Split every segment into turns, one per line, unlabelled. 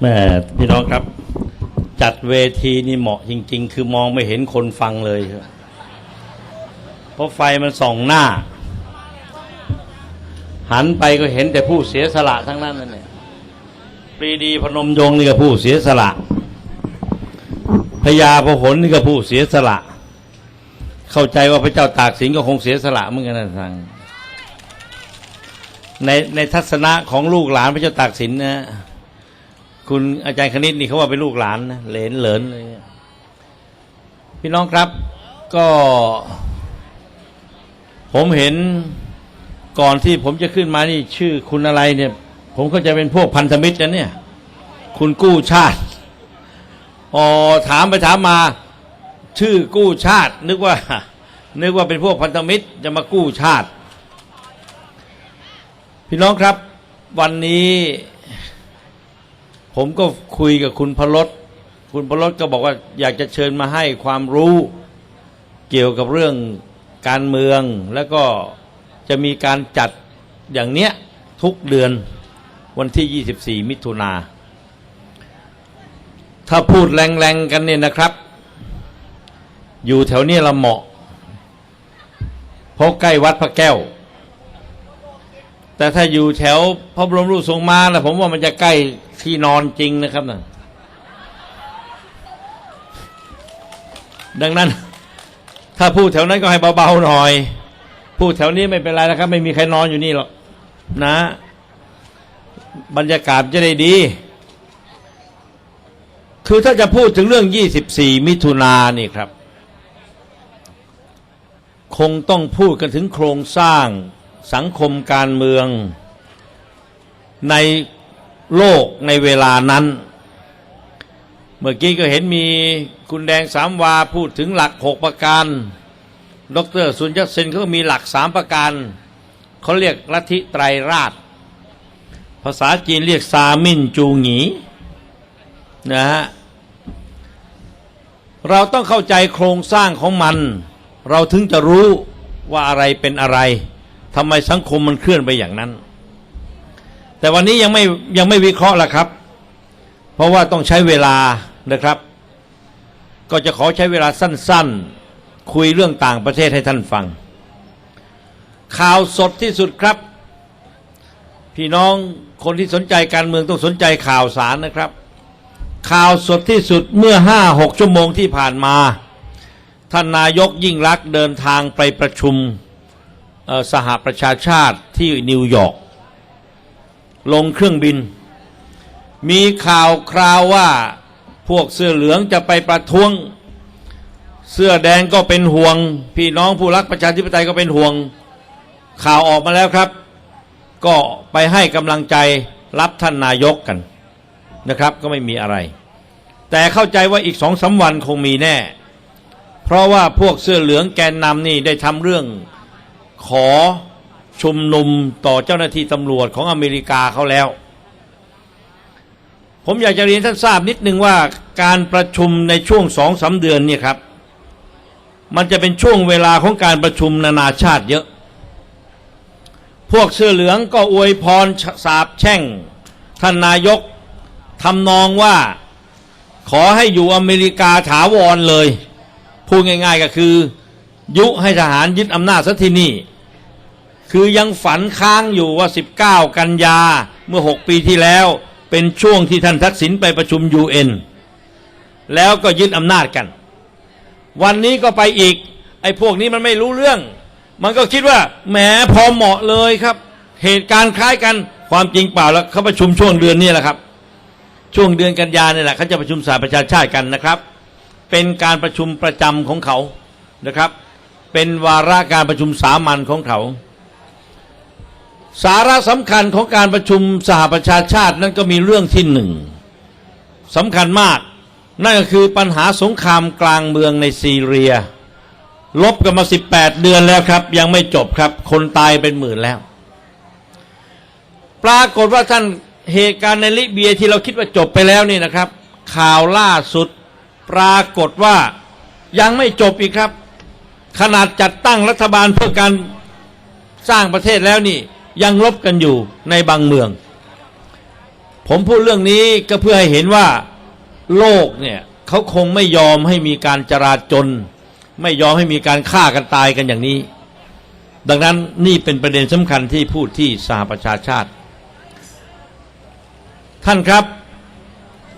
แม่พี่น้องครับ จัดเวทีนี่เหมาะจริง ๆ คือมองไม่เห็นคนฟังเลย เพราะไฟมันส่องหน้า หันไปก็เห็นแต่ผู้เสียสละทั้งนั้นนั่นเนี่ยปรีดีพนมยงนี่ก็ผู้เสียสละพญาพหลนี่ก็ผู้เสียสละ เข้าใจว่าพระเจ้าตากสินก็คงเสียสละเหมือนกันนะทางในในทัศนะของลูกหลานพระเจ้าตากสินนะ คุณอาจารย์คณิตนี่เขาว่าเป็นลูกหลานนะเหลนเหลินเลยพี่น้องครับ ก็ ผมเห็นก่อนที่ผมจะขึ้นมานี่ ชื่อคุณอะไรเนี่ย ผมก็จะเป็นพวกพันธมิตรนะเนี่ย คุณกู้ชาติอ๋อถามไปถามมา ชื่อกู้ชาติ นึกว่า นึกว่าเป็นพวกพันธมิตรจะมากู้ชาติ พี่น้องครับ วันนี้ ผมก็คุยกับคุณพลดคุณพลดก็บอกว่าอยากจะเชิญมาให้ความรู้เกี่ยวกับเรื่องการเมือง แล้วก็จะมีการจัดอย่างเนี้ยทุกเดือนวันที่ 24 มิถุนา ถ้าพูดแรงๆกันเนี่ยนะครับ อยู่แถวเนี้ยละเหมาะเพราะใกล้วัดพระแก้ว แต่ถ้าอยู่แถวพระบรมรูปทรงม้านะผมว่ามันจะใกล้ที่นอนจริงนะครับนะดังนั้น ถ้าพูดแถวนั้นก็ให้เบาๆหน่อย พูดแถวนี้ไม่เป็นไรนะครับ ไม่มีใครนอนอยู่นี่หรอกนะ บรรยากาศจะได้ดี คือถ้าจะพูดถึงเรื่อง 24 มิถุนานี่ครับ คงต้องพูดกันถึงโครงสร้าง สังคมการเมือง ในโลกในเวลานั้น เมื่อกี้ก็เห็นมีคุณแดงสามวาพูดถึงหลักหกประการ ดรสุญญเซนเขาก็มีหลักสามประการ เขาเรียกลัทธิไตรราช ภาษาจีนเรียกซามินจูหงีนะฮะเราต้องเข้าใจโครงสร้างของมัน เราถึงจะรู้ว่าอะไรเป็นอะไร ทำไมสังคมมันเคลื่อนไปอย่างนั้น แต่วันนี้ยังไม่ยังไม่วิเคราะห์ละครับ เพราะว่าต้องใช้เวลานะครับ ก็จะขอใช้เวลาสั้นๆ คุยเรื่องต่างประเทศให้ท่านฟัง ข่าวสดที่สุดครับ พี่น้องคนที่สนใจการเมืองต้องสนใจข่าวสารนะครับ ข่าวสดที่สุดเมื่อห้าหกชั่วโมงที่ผ่านมาท่านนายกยิ่งรักเดินทางไปประชุม สหประชาชาติที่นิวยอร์กลงเครื่องบิน มีข่าวคราวว่าพวกเสื้อเหลืองจะไปประท้วง เสื้อแดงก็เป็นห่วง พี่น้องผู้รักประชาธิปไตยก็เป็นห่วง ข่าวออกมาแล้วครับ ก็ไปให้กำลังใจรับท่านนายกกันนะครับ ก็ไม่มีอะไร แต่เข้าใจว่าอีกสองสาวันคงมีแน่ เพราะว่าพวกเสื้อเหลืองแกนนำนี่ได้ทำเรื่อง ขอชุมนุมต่อเจ้าหน้าที่ตำรวจของอเมริกาเขาแล้ว ผมอยากจะเรียนท่านทราบนิดนึงว่าการประชุมในช่วงสองสาเดือนเนี่ยครับ มันจะเป็นช่วงเวลาของการประชุมนานาชาติเยอะ พวกเสื้อเหลืองก็อวยพรสาบแช่ง ท่านนายกทำนองว่าขอให้อยู่อเมริกาถาวรเลย พูดง่ายๆก็คือ ยุให้ทหารยึดอำนาจซะที่นี่ คือยังฝันค้างอยู่ว่า 19 กันยาเมื่อ 6 ปีที่แล้ว เป็นช่วงที่ท่านทักษิณไปประชุม UN แล้วก็ยึดอำนาจกัน วันนี้ก็ไปอีก ไอ้พวกนี้มันไม่รู้เรื่อง มันก็คิดว่าแหมพอเหมาะเลยครับ เหตุการณ์คล้ายกันความจริงเปล่าแล้วเขาประชุมช่วงเดือนนี้แหละครับช่วงเดือนกันยาเนี่ยแหละเขาจะประชุมสหประชาชาติกันนะครับ เป็นการประชุมประจำของเขานะครับ เป็นวาระการประชุมสามัญของเขา สาระสำคัญของการประชุมสหประชาชาตินั่นก็มีเรื่องที่หนึ่งสำคัญมาก นั่นก็คือปัญหาสงครามกลางเมืองในซีเรีย ลบกันมา 18 เดือนแล้วครับ ยังไม่จบครับ คนตายเป็นหมื่นแล้ว ปรากฏว่าท่านเหตุการณ์ในลิเบียที่เราคิดว่าจบไปแล้วนี่นะครับ ข่าวล่าสุด ปรากฏว่ายังไม่จบอีกครับ ขนาดจัดตั้งรัฐบาลเพื่อการสร้างประเทศแล้วนี่ยังลบกันอยู่ในบางเมือง ผมพูดเรื่องนี้ก็เพื่อให้เห็นว่าโลกเนี่ยเขาคงไม่ยอมให้มีการจราจน ไม่ยอมให้มีการฆ่ากันตายกันอย่างนี้ ดังนั้นนี่เป็นประเด็นสำคัญที่พูดที่สหประชาชาติ ท่านครับ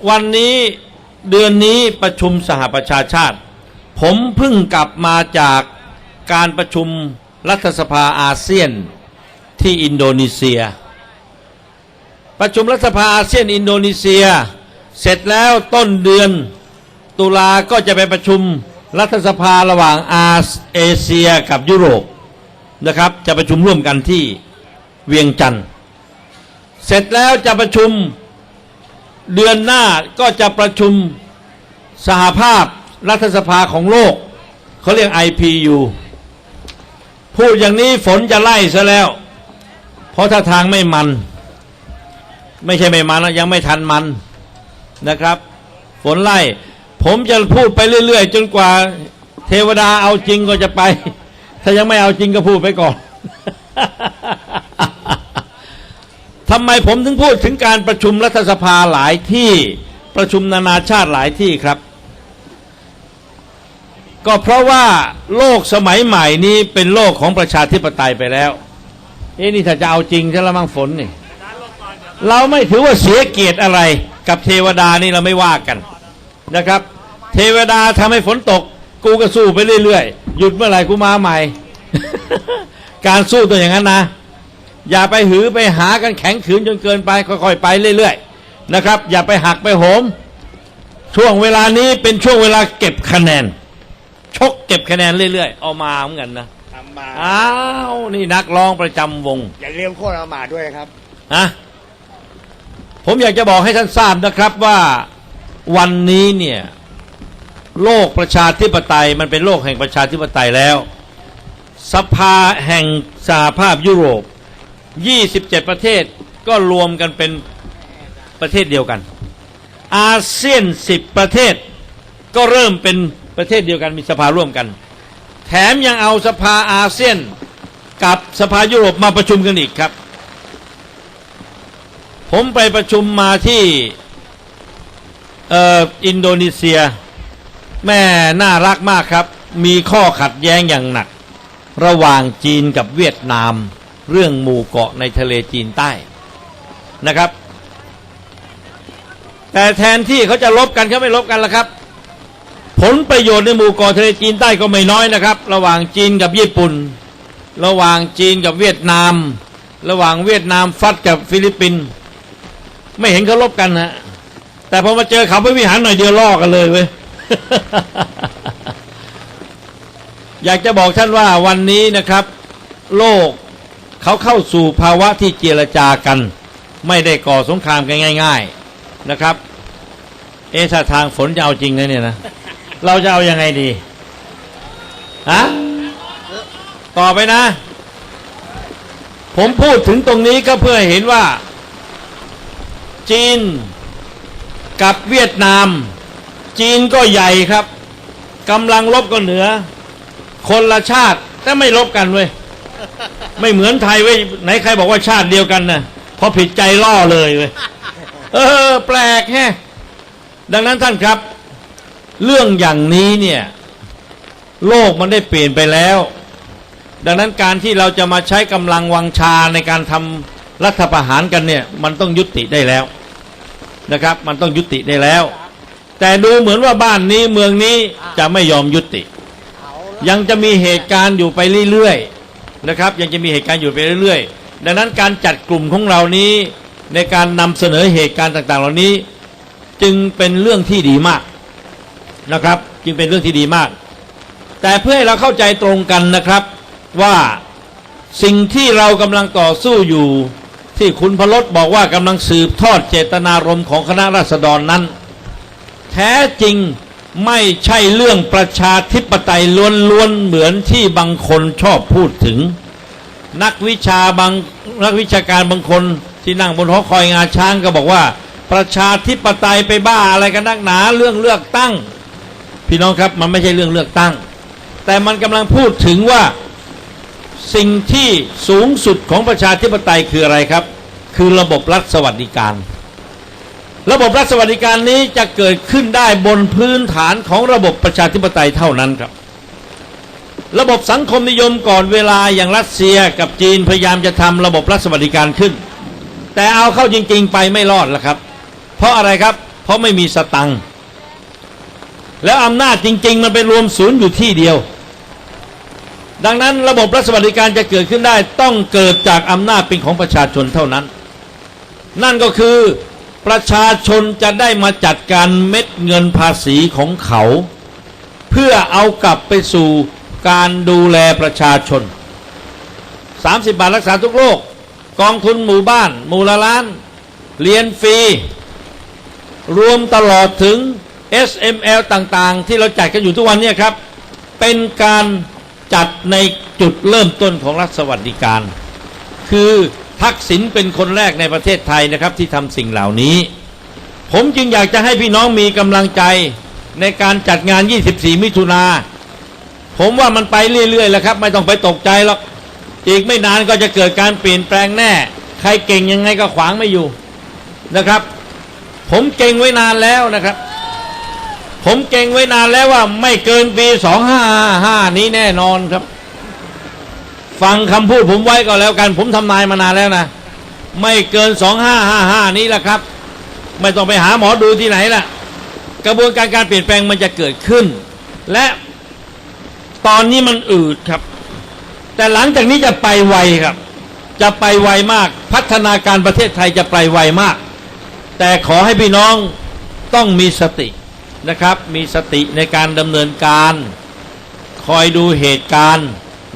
วันนี้เดือนนี้ประชุมสหประชาชาติ ผมเพิ่งกลับมาจากการประชุมรัฐสภาอาเซียนที่อินโดนีเซีย ประชุมรัฐสภาอาเซียนอินโดนีเซีย เสร็จแล้วต้นเดือนตุลาก็จะไปประชุมรัฐสภาระหว่างอาเอเชียกับยุโรปนะครับ จะประชุมร่วมกันที่เวียงจันทร์เสร็จแล้วจะประชุมเดือนหน้าก็จะประชุมสหภาพ รัฐสภาของโลก เขาเรียก IPU พูดอย่างนี้ฝนจะไล่ซะแล้ว เพราะถ้าทางไม่มัน ไม่ใช่ไม่มันนะยังไม่ทันมันนะครับ ฝนไล่ ผมจะพูดไปเรื่อย ๆ จนกว่าเทวดาเอาจริงก็จะไป ถ้ายังไม่เอาจริงก็พูดไปก่อนทำไมผมถึงพูดถึงการประชุมรัฐสภาหลายที่ประชุมนานาชาติหลายที่ครับ ก็เพราะว่าโลกสมัยใหม่นี้เป็นโลกของประชาธิปไตยไปแล้วเอ้นี่ถ้าจะเอาจริงใช่ละมั่งฝนนี่เราไม่ถือว่าเสียเกียรติอะไร กับเทวดานี่เราไม่ว่ากันนะครับ เทวดาทำให้ฝนตก กูก็สู้ไปเรื่อยๆ หยุดเมื่อไหร่กูมาใหม่ การสู้ตัวอย่างนั้นนะ อย่าไปหือไปหากันแข็งขืนจนเกินไป ค่อยๆไปเรื่อยๆนะครับ อย่าไปหักไปโหม ช่วงเวลานี้เป็นช่วงเวลาเก็บคะแนน ชกเก็บคะแนนเรื่อยๆ เอามาเหมือนกันนะ
ทำมา
อ้าวนี่นักร้องประจำวง
อย่าลืมโคตรอามาตย์ด้วยนะครับ
นะผมอยากจะบอกให้ท่านทราบนะครับว่าวันนี้เนี่ย โลกประชาธิปไตยมันเป็นโลกแห่งประชาธิปไตยแล้ว สภาแห่งสหภาพยุโรป 27 ประเทศก็รวมกันเป็นประเทศเดียวกัน อาเซียน 10 ประเทศก็เริ่มเป็น ประเทศเดียวกันมีสภาร่วมกัน แถมยังเอาสภาอาเซียนกับสภายุโรปมาประชุมกันอีกครับ ผมไปประชุมมาที่เอ่ออินโดนีเซีย แม่น่ารักมากครับ มีข้อขัดแย้งอย่างหนัก ระหว่างจีนกับเวียดนาม เรื่องหมู่เกาะในทะเลจีนใต้นะครับ แต่แทนที่เขาจะลบกันเขาไม่ลบกันแล้วครับ ผลประโยชน์ในหมู่เกาะทะเลจีนใต้ก็ไม่น้อยนะครับ ระหว่างจีนกับญี่ปุ่น ระหว่างจีนกับเวียดนาม ระหว่างเวียดนามฟัดกับฟิลิปปินส์ไม่เห็นเขาลบกันนะแต่พอมาเจอเขาไปวิหารหน่อยเดียวล่อกันเลยเว้ยอยากจะบอกท่านว่าวันนี้นะครับ โลกเขาเข้าสู่ภาวะที่เจรจากัน ไม่ได้ก่อสงครามกันง่าย ๆนะครับ เอะถ้าทางฝนจะเอาจริงนะเนี่ยนะ เราจะเอายังไงดีฮะต่อไปนะ ผมพูดถึงตรงนี้ก็เพื่อเห็นว่า จีนกับเวียดนาม จีนก็ใหญ่ครับกำลังลบก็เหนือ คนละชาติแต่ไม่ลบกันเว้ยไม่เหมือนไทยเว้ยไหนใครบอกว่าชาติเดียวกันนะพอผิดใจล่อเลยเว้ยเออ แปลกแฮะดังนั้นท่านครับ เรื่องอย่างนี้เนี่ยโลกมันได้เปลี่ยนไปแล้ว ดังนั้นการที่เราจะมาใช้กำลังวังชาในการทำรัฐประหารกันเนี่ยมันต้องยุติได้แล้วนะครับ มันต้องยุติได้แล้ว แต่ดูเหมือนว่าบ้านนี้เมืองนี้จะไม่ยอมยุติ ยังจะมีเหตุการณ์อยู่ไปเรื่อยๆนะครับ ยังจะมีเหตุการณ์อยู่ไปเรื่อยๆ ดังนั้นการจัดกลุ่มของเรานี้ในการนำเสนอเหตุการณ์ต่างๆ เหล่านี้ จึงเป็นเรื่องที่ดีมาก นะครับ จึงเป็นเรื่องที่ดีมาก แต่เพื่อให้เราเข้าใจตรงกันนะครับว่าสิ่งที่เรากำลังต่อสู้อยู่ ที่คุณพลดบอกว่ากำลังสืบทอดเจตนารมณ์ของคณะราษฎรนั้น แท้จริงไม่ใช่เรื่องประชาธิปไตยล้วนๆเหมือนที่บางคนชอบพูดถึง นักวิชาบางนักวิชาการบางคนที่นั่งบนหอคอยงาช้างก็บอกว่า ประชาธิปไตยไปบ้าอะไรกันนักหนาเรื่องเลือกตั้ง พี่น้องครับมันไม่ใช่เรื่องเลือกตั้ง แต่มันกำลังพูดถึงว่าสิ่งที่สูงสุดของประชาธิปไตยคืออะไรครับ คือระบบรัฐสวัสดิการ ระบบรัฐสวัสดิการนี้จะเกิดขึ้นได้บนพื้นฐานของระบบประชาธิปไตยเท่านั้นครับ ระบบสังคมนิยมก่อนเวลาอย่างรัสเซียกับจีนพยายามจะทำระบบรัฐสวัสดิการขึ้น แต่เอาเข้าจริง ๆ ไปไม่รอดแล้วครับ เพราะอะไรครับ เพราะไม่มีสตังค์ แล้วอำนาจจริง ๆ มันไปรวมศูนย์อยู่ที่เดียว ดังนั้นระบบรัฐสวัสดิการจะเกิดขึ้นได้ต้องเกิดจากอำนาจเป็นของประชาชนเท่านั้น นั่นก็คือประชาชนจะได้มาจัดการเม็ดเงินภาษีของเขา เพื่อเอากลับไปสู่การดูแลประชาชน 30 บาทรักษาทุกโรคกองทุนหมู่บ้านหมู่ละล้าน เรียนฟรี รวมตลอดถึง SML ต่างๆ ที่เราจัดกันอยู่ทุกวันเนี้ครับ เป็นการจัดในจุดเริ่มต้นของรัฐสวัสดิการ คือทักษิณเป็นคนแรกในประเทศไทยนะครับที่ทำสิ่งเหล่านี้ ผมจึงอยากจะให้พี่น้องมีกำลังใจในการจัดงาน 24 มิถุนาผมว่ามันไปเรื่อยๆแล้วครับ ไม่ต้องไปตกใจหรอกอีกไม่นานก็จะเกิดการเปลี่ยนแปลงแน่ ใครเก่งยังไงก็ขวางไม่อยู่นะครับ ผมเก่งไว้นานแล้วนะครับ ผมเก่งไว้นานแล้วว่าไม่เกินปี2555นี้แน่นอนครับ ฟังคำพูดผมไว้ก็แล้วกัน ผมทำนายมานานแล้วนะ ไม่เกิน2555นี้แหละครับ ไม่ต้องไปหาหมอดูที่ไหนล่ะ กระบวนการการเปลี่ยนแปลงมันจะเกิดขึ้น และตอนนี้มันอืดครับ แต่หลังจากนี้จะไปไวครับ จะไปไวมาก พัฒนาการประเทศไทยจะไปไวมาก แต่ขอให้พี่น้องต้องมีสติ นะครับ มีสติในการดำเนินการ คอยดูเหตุการณ์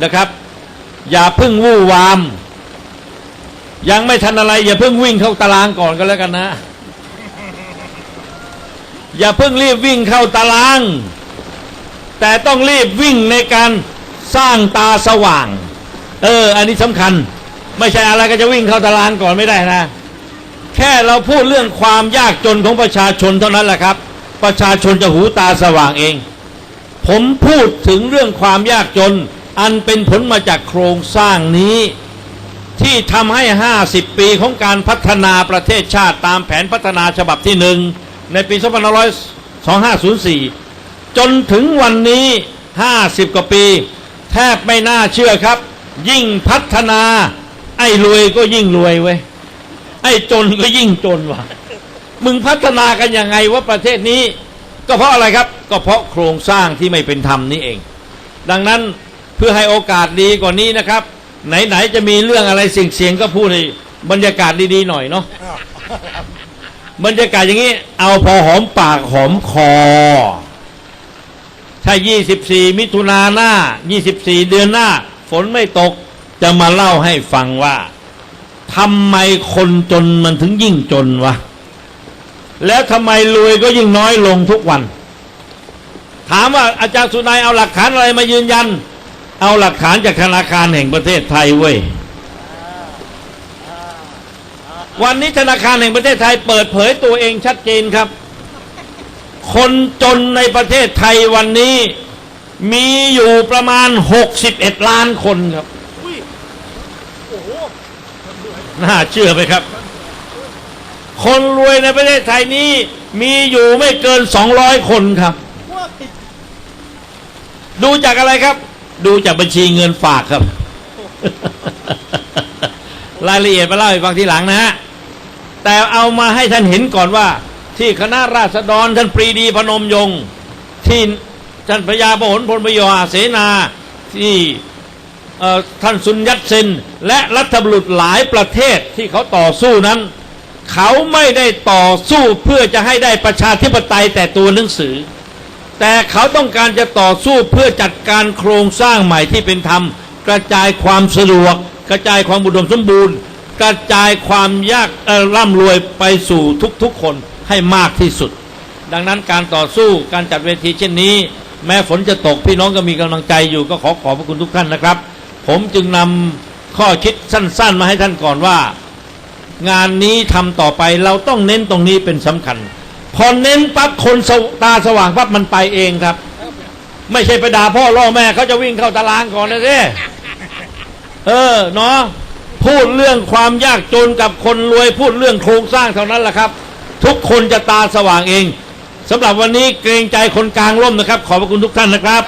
นะครับ อย่าเพิ่งวู่วาม ยังไม่ทันอะไร อย่าเพิ่งวิ่งเข้าตารางก่อนก็แล้วกันนะ อย่าเพิ่งรีบวิ่งเข้าตาราง แต่ต้องรีบวิ่งในการสร้างตาสว่าง เออ อันนี้สำคัญ ไม่ใช่อะไรก็จะวิ่งเข้าตารางก่อนไม่ได้นะ แค่เราพูดเรื่องความยากจนของประชาชนเท่านั้นแหละครับ ประชาชนจะหูตาสว่างเอง ผมพูดถึงเรื่องความยากจน อันเป็นผลมาจากโครงสร้างนี้ ที่ทำให้ 50 ปีของการพัฒนาประเทศชาติตามแผนพัฒนาฉบับที่หนึ่งในปี 2504 จนถึงวันนี้ 50 กว่าปี แทบไม่น่าเชื่อครับ ยิ่งพัฒนา ไอ้รวยก็ยิ่งรวยเว้ยไอ้จนก็ยิ่งจนว่ะ มึงพัฒนากันยังไงว่าประเทศนี้ ก็เพราะอะไรครับ ก็เพราะโครงสร้างที่ไม่เป็นธรรมนี่เอง ดังนั้นเพื่อให้โอกาสดีกว่านี้นะครับ ไหนๆจะมีเรื่องอะไรเสี่ยงๆก็พูดให้บรรยากาศดีๆหน่อยเนาะบรรยากาศอย่างนี้ เอาพอหอมปากหอมคอ ถ้า 24 มิถุนาหน้า 24 เดือนหน้า ฝนไม่ตกจะมาเล่าให้ฟังว่าทำไมคนจนมันถึงยิ่งจนวะ แล้วทำไมรวยก็ยิ่งน้อยลงทุกวัน ถามว่าอาจารย์สุนัยเอาหลักฐานอะไรมายืนยัน เอาหลักฐานจากธนาคารแห่งประเทศไทยเว้ยวันนี้ธนาคารแห่งประเทศไทยเปิดเผยตัวเองชัดเจนครับ คนจนในประเทศไทยวันนี้มีอยู่ประมาณ 61 ล้านคนครับน่าเชื่อไหมครับ คนรวยในประเทศไทยนี้ มีอยู่ไม่เกิน200คนครับ ดูจากอะไรครับ ดูจากบัญชีเงินฝากครับ รายละเอียดมาเล่าให้ฟังทีหลังนะฮะแต่เอามาให้ท่านเห็นก่อนว่า ที่คณะราษฎรท่านปรีดีพนมยงค์ที่ท่านพญาพหลพลประโยชน์เสนาที่เอ่อท่านสุนยัตเซนและรัฐบุรุษหลายประเทศที่เขาต่อสู้นั้น เขาไม่ได้ต่อสู้เพื่อจะให้ได้ประชาธิปไตยแต่ตัวหนังสือ แต่เขาต้องการจะต่อสู้เพื่อจัดการโครงสร้างใหม่ที่เป็นธรรม กระจายความสะดวก กระจายความอุดมสมบูรณ์ กระจายความยากร่ำรวยไปสู่ทุกๆคนให้มากที่สุด ดังนั้นการต่อสู้การจัดเวทีเช่นนี้ แม้ฝนจะตกพี่น้องก็มีกำลังใจอยู่ก็ขอขอบพระคุณทุกท่านนะครับ ผมจึงนำข้อคิดสั้น ๆ มาให้ท่านก่อนว่า งานนี้ทำต่อไปเราต้องเน้นตรงนี้เป็นสำคัญ พอเน้นปั๊บคนตาสว่างปั๊บมันไปเองครับ ไม่ใช่ไปด่าพ่อล่อแม่เขาจะวิ่งเข้าตารางก่อนนะสิเออเนาะพูดเรื่องความยากจนกับคนรวยพูดเรื่องโครงสร้างเท่านั้นแหละครับ ทุกคนจะตาสว่างเองสำหรับวันนี้เกรงใจคนกลางร่มนะครับ ขอบพระคุณทุกท่านนะครับ